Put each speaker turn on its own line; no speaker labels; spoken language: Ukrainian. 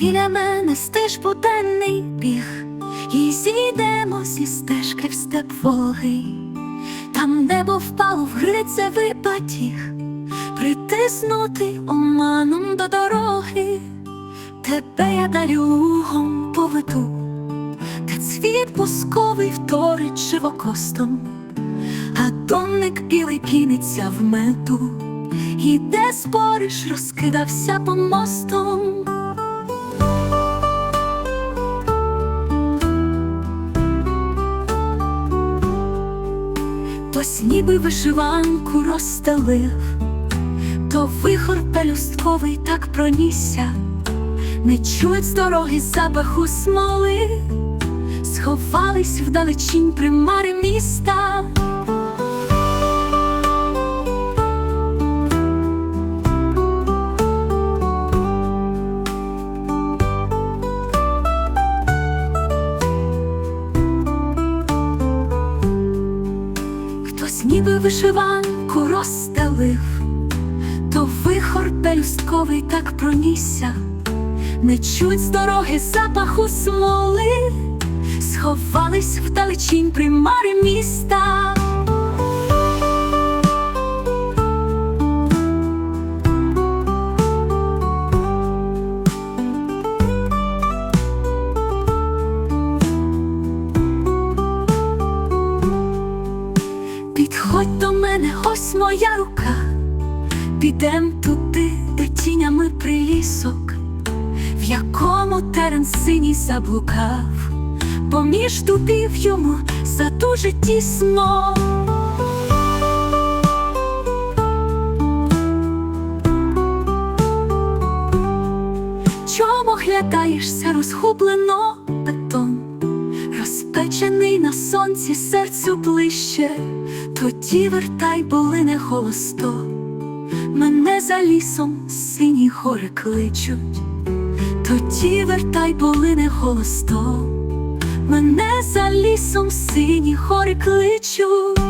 біля мене стеж буденний біг, і зійдемо зі стежки в степ вологий. Там небо впало в грицевий батіг, притиснути оманом до дороги, тебе я далі лугом поведу, де цвіт бусковий вторить живокостом, а донник білий піниться в меду, і де спориш розкидався по мостом. Хтось ніби вишиванку розстелив, то вихор пелюстковий так пронісся, не чують з дороги запаху смоли, сховались вдалечінь примари міста. Хтось ніби вишиванку розстелив, то вихор пелюстковий так пронісся, не чуть з дороги запаху смоли, сховались вдалечінь примари міста. Моя рука, підем туди, де тінями прилісок, в якому терен синій заблукав, поміж дубів йому задуже тісно. Чому глядаєшся розгублено сонці серцю ближче, тоді вертай, боли не холосто. Мене за лісом сині гори кличуть, тоді вертай, боли не холосто. Мене за лісом сині гори кличуть.